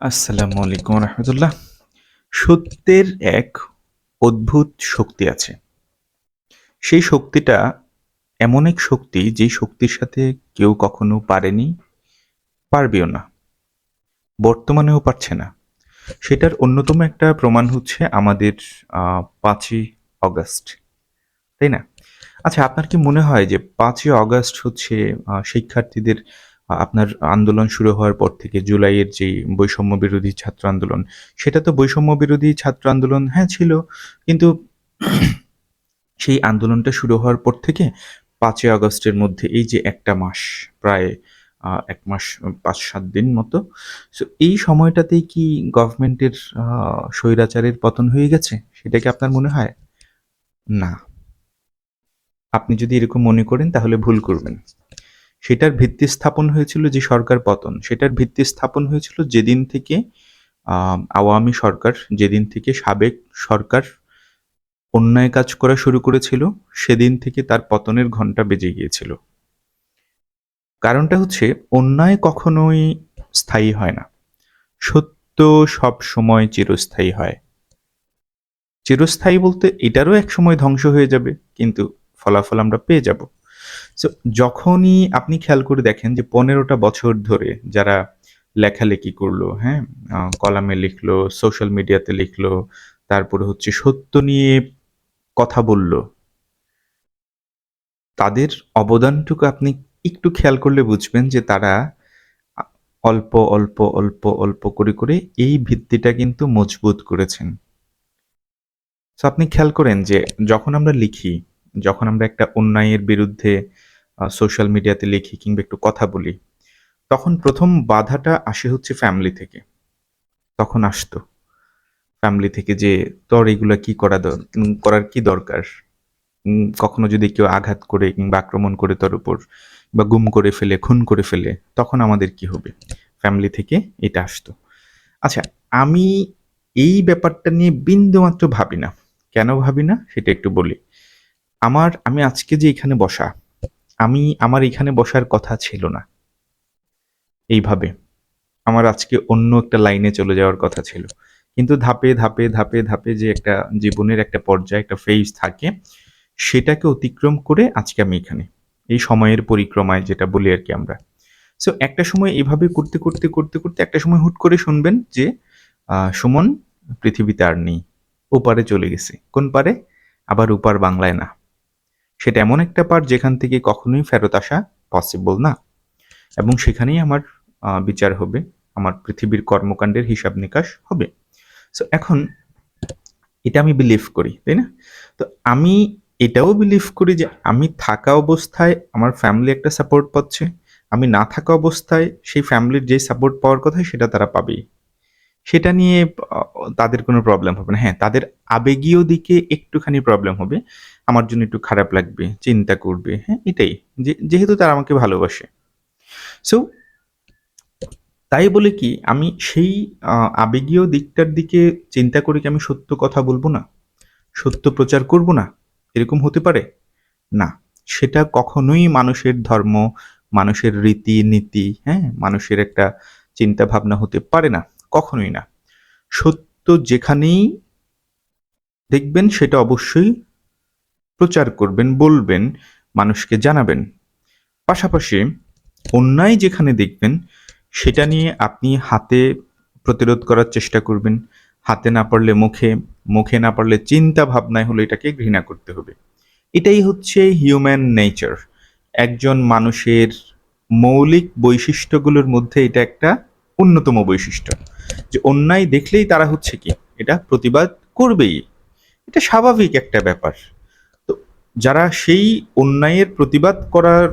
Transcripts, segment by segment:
আসসালামু আলাইকুম রহমতুল্লাহ। সত্যের এক অদ্ভুত শক্তি আছে। সেই শক্তিটা এমন এক শক্তি যে শক্তির সাথে কেউ কখনো পারেনি, পারবেও না, বর্তমানেও পারছে না। সেটার অন্যতম একটা প্রমাণ হচ্ছে আমাদের পাঁচই অগস্ট তাই না? আচ্ছা আপনার কি মনে হয় যে পাঁচই অগস্ট হচ্ছে শিক্ষার্থীদের আপনার আন্দোলন শুরু হওয়ার পর থেকে জুলাইয়ের যে বৈষম্য বিরোধী ছাত্র আন্দোলন, সেটা তো বৈষম্য বিরোধী ছাত্র আন্দোলন হ্যাঁ ছিল, কিন্তু সেই আন্দোলনটা শুরু হওয়ার পর থেকে পাঁচই আগস্টের মধ্যে এই যে একটা মাস, প্রায় এক মাস, পাঁচ, সাত দিন মতো সো এই সময়টাতেই কি গভর্নমেন্টের স্বৈরাচারের পতন হয়ে গেছে? সেটা কি আপনার মনে হয়? না। আপনি যদি এরকম মনে করেন তাহলে ভুল করবেন। সেটার ভিত্তি স্থাপন হয়েছিল যে সরকার পতন। সেটার ভিত্তি স্থাপন হয়েছিল যেদিন থেকে আওয়ামী সরকার, যেদিন থেকে সাবেক সরকার অন্যায় কাজ করা শুরু করেছিল, সেদিন থেকে তার পতনের ঘণ্টা বেজে গিয়েছিল। কারণটা হচ্ছে, অন্যায় কখনোই স্থায়ী হয় না। সত্য সব সময় চিরস্থায়ী হয়। চিরস্থায়ী বলতে এটারও এক সময় ধ্বংস হয়ে যাবে, কিন্তু ফলাফল আমরা পেয়ে যাব। সো যখনই আপনি খেয়াল করে দেখেন যে পনেরোটা বছর ধরে যারা লেখালেখি করল হ্যাঁ কলামে লিখলো সোশ্যাল মিডিয়াতে লিখলো, তারপরে হচ্ছে সত্য নিয়ে কথা বলল, তাদের অবদানটুকু আপনি একটু খেয়াল করলে বুঝবেন যে তারা অল্প অল্প অল্প অল্প করে করে এই ভিত্তিটা কিন্তু মজবুত করেছেন। তো আপনি খেয়াল করেন যে যখন আমরা লিখি, যখন আমরা একটা অন্যায়ের বিরুদ্ধে সোশ্যাল মিডিয়াতে লিখি কিংবা একটু কথা বলি, তখন প্রথম বাধাটা আসে হচ্ছে ফ্যামিলি থেকে। তখন আসতো। ফ্যামিলি থেকে যে, তোর এগুলা কি করা করার কি দরকার? কখনো যদি কেউ আঘাত করে কিংবা আক্রমণ করে তোর উপর বা গুম করে ফেলে, খুন করে ফেলে, তখন আমাদের কি হবে? ফ্যামিলি থেকে এটা আসতো। আচ্ছা আমি এই ব্যাপারটা নিয়ে বিন্দুমাত্র ভাবি না। কেন ভাবি না? সেটা একটু বলি। আমার, আমি আজকে যে এখানে বসা আমি আমার এখানে বসার কথা ছিল না। এইভাবে আমার আজকে অন্য একটা লাইনে চলে যাওয়ার কথা ছিল। কিন্তু ধাপে ধাপে ধাপে ধাপে যে একটা জীবনের একটা পর্যায়ে একটা ফেজ থাকে, সেটাকে অতিক্রম করে আজকে আমি এখানে। এই সময়ের পরিক্রমায় যেটা বলি আর কি আমরা। সো একটা সময় এভাবে করতে করতে করতে করতে একটা সময় হুট করে শুনবেন যে সুমন পৃথিবীতে আর নেই। ওপারে চলে গেছে। কোন পারে? আবার উপার বাংলায় না। সেটা এমন একটা পার যেখান থেকে কখনোই ফেরত আসা পসিবল না। এবং সেখানেই আমার বিচার হবে, আমার পৃথিবীর কর্মকাণ্ডের হিসাব নিকাশ হবে। সো এখন এটা আমি বিলিভ করি, তাই না? তো আমি এটাও বিলিভ করি যে আমি থাকা অবস্থায় আমার ফ্যামিলি একটা সাপোর্ট পাচ্ছে। আমি না থাকা অবস্থায় সেই ফ্যামিলির যে সাপোর্ট পাওয়ার কথা সেটা তারা পাবেই। সেটা নিয়ে তাদের কোনো প্রবলেম হবে না। হ্যাঁ তাদের আবেগীয় দিকে একটুখানি প্রবলেম হবে। আমার জন্য একটু খারাপ লাগবে, চিন্তা করবে হ্যাঁ এটাই। যেহেতু তারা আমাকে ভালোবাসে। সো তাই বলে কি, আমি সেই আবেগীয় দিকটার দিকে চিন্তা করে কি আমি সত্য কথা বলব না? সত্য প্রচার করব না? এরকম হতে পারে? না। সেটা কখনোই মানুষের ধর্ম, মানুষের রীতি, নীতি হ্যাঁ মানুষের একটা চিন্তা ভাবনা হতে পারে না। কখনোই না। সত্য যেখানেই দেখবেন সেটা অবশ্যই প্রচার করবেন, বলবেন, মানুষকে জানাবেন। পাশাপাশি অন্যায় যেখানে দেখবেন, সেটা নিয়ে আপনি হাতে প্রতিরোধ করার চেষ্টা করবেন। হাতে না পারলে মুখে মুখে না পারলে চিন্তা ভাবনায় হলে এটাকে ঘৃণা করতে হবে। এটাই হচ্ছে হিউম্যান নেচার একজন মানুষের মৌলিক বৈশিষ্ট্যগুলোর মধ্যে এটা একটা অন্যতম বৈশিষ্ট্য। যে অন্যায় দেখলেই তারা হচ্ছে কি? এটা প্রতিবাদ করবেই। এটা স্বাভাবিক একটা ব্যাপার। যারা সেই অন্যায়ের প্রতিবাদ করার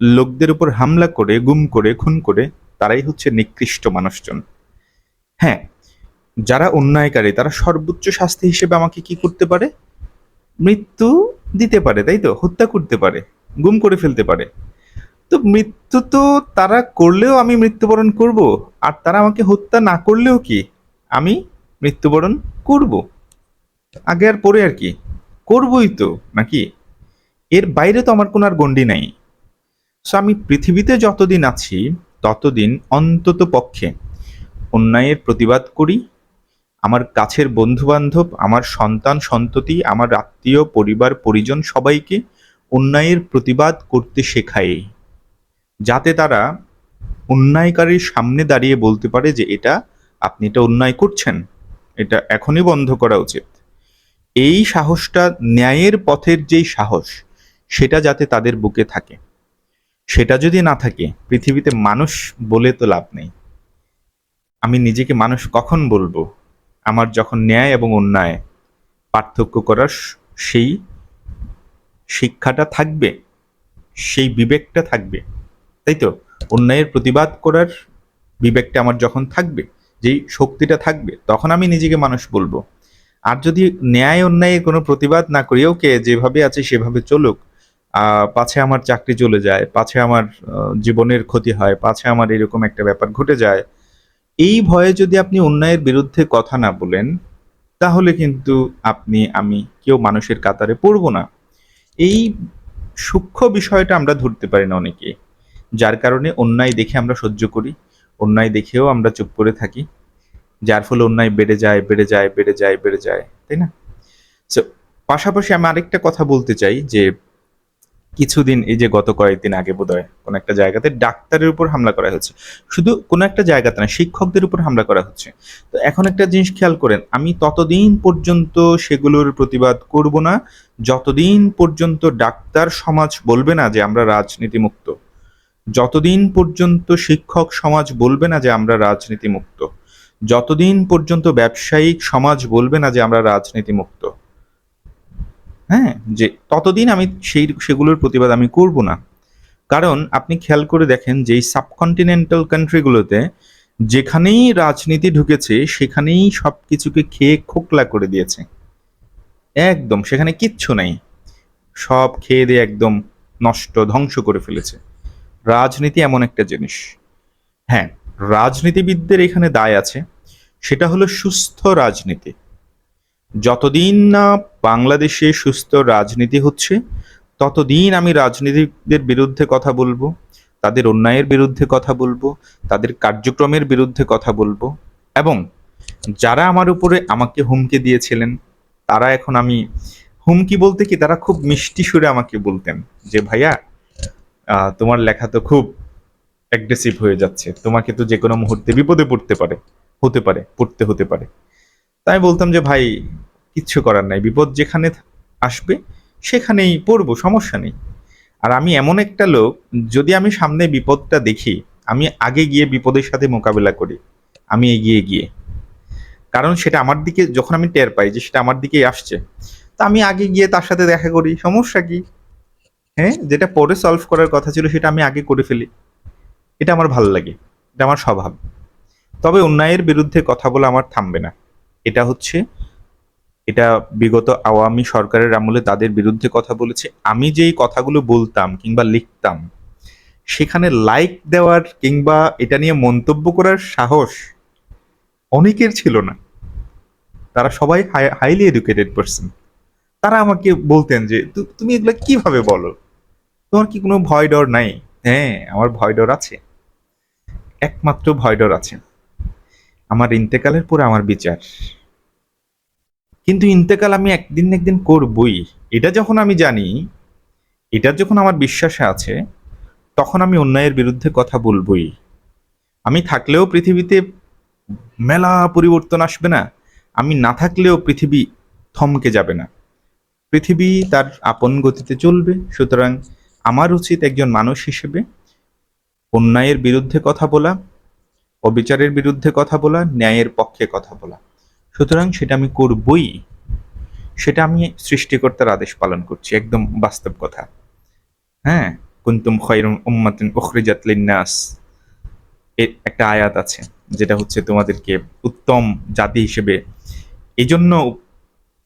লোকদের উপর হামলা করে, গুম করে, খুন করে, তারাই হচ্ছে নিকৃষ্ট মানুষজন। হ্যাঁ যারা অন্যায়কারী, তারা সর্বোচ্চ শাস্তি হিসেবে আমাকে কি করতে পারে? মৃত্যু দিতে পারে, তাই তো? হত্যা করতে পারে, গুম করে ফেলতে পারে। তো মৃত্যু তো তারা করলেও আমি মৃত্যুবরণ করব, আর তারা আমাকে হত্যা না করলেও কি আমি মৃত্যুবরণ করব? আগে আর পরে আর কি। করবই তো নাকি এর বাইরে তো আমার কোনো আর গণ্ডি নাই সো আমি পৃথিবীতে যতদিন আছি ততদিন অন্তত পক্ষে অন্যায়ের প্রতিবাদ করি আমার কাছের বন্ধু-বান্ধব, আমার সন্তান সন্ততি, আমার আত্মীয়, পরিবার পরিজন সবাইকে অন্যায়ের প্রতিবাদ করতে শেখাই। যাতে তারা অন্যায়কারীর সামনে দাঁড়িয়ে বলতে পারে যে এটা আপনি এটা অন্যায় করছেন। এটা এখনই বন্ধ করা উচিত। এই সাহসটা ন্যায়ের পথের যেই সাহস সেটা যাতে তাদের বুকে থাকে। সেটা যদি না থাকে পৃথিবীতে মানুষ বলে তো লাভ নেই। আমি নিজেকে মানুষ কখন বলব? আমার যখন ন্যায় এবং অন্যায় পার্থক্য করার সেই শিক্ষাটা থাকবে, সেই বিবেকটা থাকবে। তাই তো? অন্যায়ের প্রতিবাদ করার বিবেকটা আমার যখন থাকবে, যেই শক্তিটা থাকবে তখন আমি নিজেকে মানুষ বলব। আর যদি ন্যায় অন্যায়ের কোনো প্রতিবাদ না করি, ওকে যেভাবে আছে সেভাবে চলুক। পাছে আমার চাকরি চলে যায়, পাছে আমার জীবনের ক্ষতি হয়, পাছে আমার এরকম একটা ব্যাপার ঘটে যায়। এই ভয়ে যদি আপনি অন্যায়ের বিরুদ্ধে কথা না বলেন, তাহলে কিন্তু আপনি আমি কেউ মানুষের কাতারে পড়ব না। এই সূক্ষ্ম বিষয়টা আমরা ধরতে পারি না অনেকে যার কারণে অন্যায় দেখে আমরা সহ্য করি। অন্যায় দেখেও আমরা চুপ করে থাকি। যার ফলে অন্যায় বেড়ে যায়, বেড়ে যায়, বেড়ে যায়, বেড়ে যায়। তাই না? সো পাশাপাশি আমি আরেকটা কথা বলতে চাই যে কিছুদিন এই যে গত কয়েকদিন আগে বোধহয় কোনো একটা জায়গাতে ডাক্তারের উপর হামলা করা হয়েছে। শুধু কোনো একটা জায়গাতে না, শিক্ষকদের উপর হামলা করা হচ্ছে। তো এখন একটা জিনিস খেয়াল করেন, আমি ততদিন পর্যন্ত সেগুলোর প্রতিবাদ করব না, যতদিন পর্যন্ত ডাক্তার সমাজ বলবে না যে আমরা রাজনীতিমুক্ত। যতদিন পর্যন্ত শিক্ষক সমাজ বলবে না যে আমরা রাজনীতিমুক্ত। যতদিন পর্যন্ত ব্যবসায়িক সমাজ বলবে না যে আমরা রাজনীতিমুক্ত। হ্যাঁ? যে ততদিন আমি সেই সেগুলোর প্রতিবাদ আমি করব না। কারণ আপনি খেয়াল করে দেখেন যে সাবকন্টিনেন্টাল কান্ট্রিগুলোতে যেখানেই রাজনীতি ঢুকেছে সেখানেই সবকিছুকে খেয়ে খোকলা করে দিয়েছে। একদম সেখানে কিচ্ছু নাই। সব খেয়ে দিয়ে একদম নষ্ট, ধ্বংস করে ফেলেছে। রাজনীতি এমন একটা জিনিস। হ্যাঁ, রাজনীতিবিদদের এখানে দায় আছে। সেটা হলো সুস্থ রাজনীতি। যতদিন না বাংলাদেশে সুস্থ রাজনীতি হচ্ছে, ততদিন আমি রাজনীতিকদের বিরুদ্ধে কথা বলব তাদের অন্যায়ের বিরুদ্ধে কথা বলব, তাদের কার্যক্রমের বিরুদ্ধে কথা বলব এবং যারা আমার উপরে আমাকে হুমকি দিয়েছিলেন, তারা এখন আমি হুমকি বলতে কি তারা খুব মিষ্টি সুরে আমাকে বলতেন যে, "ভাইয়া তোমার লেখা তো খুব অ্যাগ্রেসিভ হয়ে যাচ্ছে। তোমাকে তো যে কোনো মুহূর্তে বিপদে পড়তে পারে হতে পারে, পড়তে হতে পারে।" তাই বলতাম যে, "ভাই কিচ্ছু করার নাই। বিপদ যেখানে আসবে সেখানেই পড়ব সমস্যা নেই।" আর আমি এমন একটা লোক যদি আমি সামনে বিপদটা দেখি, আমি আগে গিয়ে বিপদের সাথে মোকাবেলা করি। আমি এগিয়ে গিয়ে। কারণ সেটা আমার দিকে যখন আমি টের পাই যে সেটা আমার দিকেই আসছে, তা আমি আগে গিয়ে তার সাথে দেখা করি। সমস্যা কি? হ্যাঁ? যেটা পরে সলভ করার কথা ছিল সেটা আমি আগে করে ফেলি। এটা আমার ভালো লাগে। এটা আমার স্বভাব। তবে অন্যায়ের বিরুদ্ধে কথা বলা আমার থামবে না। এটা হচ্ছে এটা বিগত আওয়ামী সরকারের আমলে তাদের বিরুদ্ধে কথা বলেছে। আমি যেই কথাগুলো বলতাম কিংবা লিখতাম, সেখানে লাইক দেওয়ার কিংবা এটা নিয়ে মন্তব্য করার সাহস অনেকের ছিল না। তারা সবাই হাই হাইলি এডুকেটেড পারসন। তারা আমাকে বলতেন যে, তুমি এগুলো কীভাবে বলো? তোমার কি কোনো ভয় ডর নাই?" হ্যাঁ, আমার ভয় ডর আছে। একমাত্র ভয়ডর আছে। আমার ইন্তেকালের পরে আমার বিচার। কিন্তু ইন্তেকাল আমি একদিন একদিন করবই। এটা যখন আমি জানি, এটা যখন আমার বিশ্বাসে আছে, তখন আমি অন্যায়ের বিরুদ্ধে কথা বলবই। আমি থাকলেও পৃথিবীতে মেলা পরিবর্তন আসবে না। আমি না থাকলেও পৃথিবী থমকে যাবে না। পৃথিবী তার আপন গতিতে চলবে। সুতরাং আমার উচিত একজন মানুষ হিসেবে অন্যায়ের বিরুদ্ধে কথা বলা, অবিচারের বিরুদ্ধে কথা বলা, ন্যায়ের পক্ষে কথা বলা। সুতরাং সেটা আমি করবই। সেটা আমি সৃষ্টিকর্তার আদেশ পালন করছি। একদম বাস্তব কথা। হ্যাঁ? কুনতুম খয়রা উম্মাতিন উখরিজাত। এর একটা আয়াত আছে। যেটা হচ্ছে তোমাদেরকে উত্তম জাতি হিসেবে এই জন্য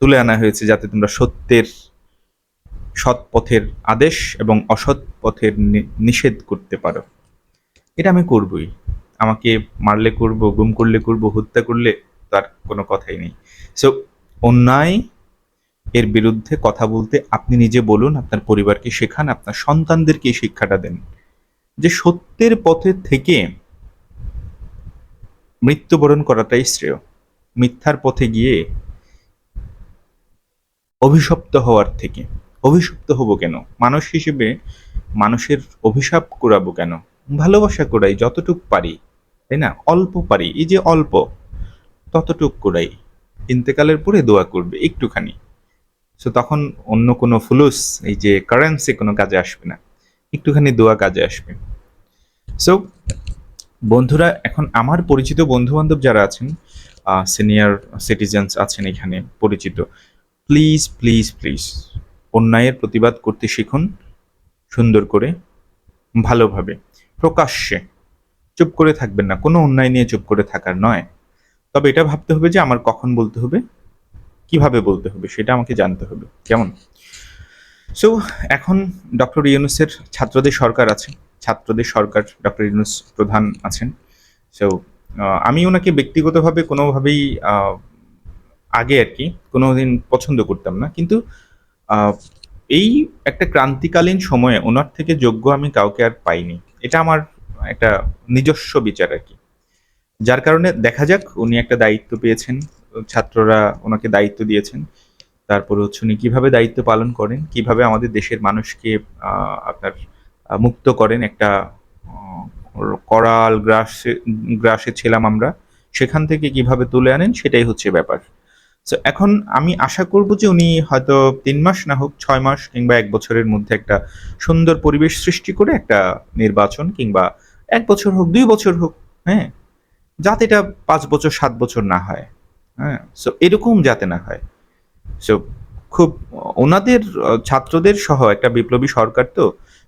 তুলে আনা হয়েছে যাতে তোমরা সত্যের সৎ পথের আদেশ এবং অসৎ পথের নিষেধ করতে পারো। এটা আমি করবই। আমাকে মারলে করব, গুম করলে করব, হত্যা করলে তার কোনো কথাই নেই। সো অন্যায় এর বিরুদ্ধে কথা বলতে আপনি নিজে বলুন, আপনার পরিবারকে শেখান, আপনার সন্তানদেরকে এই শিক্ষাটা দেন। যে সত্যের পথে থেকে মৃত্যুবরণ করাটাই শ্রেয় মিথ্যার পথে গিয়ে অভিশপ্ত হওয়ার থেকে অভিশপ্ত হব কেন মানুষ হিসেবে মানুষের অভিশাপ কুড়াবো কেন ভালোবাসা কুড়াই যতটুক পারি, তাই না? অল্প পারি, এই যে অল্প, ততটুক কুড়াই। ইন্তেকালের পরে দোয়া করবে একটুখানি। সো তখন অন্য কোনো ফুলুস, এই যে কারেন্সি কোনো কাজে আসবে না। একটুখানি দোয়া কাজে আসবে। সো বন্ধুরা, এখন আমার পরিচিত বন্ধু বান্ধব যারা আছেন সিনিয়র সিটিজেন্স আছেন এখানে পরিচিত প্লিজ প্লিজ প্লিজ অন্যায়ের প্রতিবাদ করতে শিখুন সুন্দর করে, ভালোভাবে। প্রকাশ্যে। চুপ করে থাকবেন না, কোনো অন্যায় নিয়ে চুপ করে থাকার নয়। তবে এটা ভাবতে হবে যে আমার কখন বলতে হবে, কীভাবে বলতে হবে, সেটা আমাকে জানতে হবে। কেমন? সো এখন ডক্টর ইউনুসের ছাত্রদের সরকার আছে, ছাত্রদের সরকার ডক্টর ইউনুস প্রধান আছেন। সো আমি ওনাকে ব্যক্তিগতভাবে কোনোভাবেই আগে আর কি কোনোদিন পছন্দ করতাম না। কিন্তু এই একটা ক্রান্তিকালীন সময়ে ওনার থেকে যোগ্য আমি কাউকে আর পাইনি। এটা আমার একটা নিজস্ব বিচার আর কি। যার কারণে দেখা যাক, উনি একটা দায়িত্ব পেয়েছেন, ছাত্ররা ওনাকে দায়িত্ব দিয়েছেন। তারপর হচ্ছে উনি কীভাবে দায়িত্ব পালন করেন, কীভাবে আমাদের দেশের মানুষকে আপনার মুক্ত করেন একটা করাল গ্রাসে গ্রাসে ছিলাম আমরা, সেখান থেকে কীভাবে তুলে আনেন সেটাই হচ্ছে ব্যাপার। তো এখন আমি আশা করব যে উনি হয়তো তিন মাস না হোক ছয় মাস কিংবা এক বছরের মধ্যে একটা সুন্দর পরিবেশ সৃষ্টি করে একটা নির্বাচন কিংবা এক বছর হোক, দুই বছর হোক হ্যাঁ যাতে এটা পাঁচ বছর, সাত বছর না হয় হ্যাঁ সো এরকম যাতে না হয়। সো খুব, ওনাদের, ছাত্রদের সহ একটা বিপ্লবী সরকার তো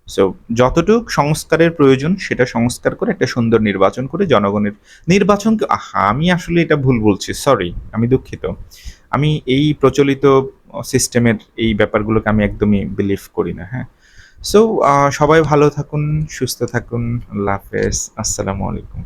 সো যতটুক সংস্কারের প্রয়োজন, সেটা সংস্কার করে একটা সুন্দর নির্বাচন করে জনগণের নির্বাচনকে আহা, আমি আসলে এটা ভুল বলছি সরি আমি দুঃখিত। আমি এই প্রচলিত সিস্টেমের এই ব্যাপারগুলোকে আমি একদমই বিলিভ করি না হ্যাঁ। সো সবাই ভালো থাকুন, সুস্থ থাকুন, আল্লাহ হাফেজ, আসসালামু আলাইকুম।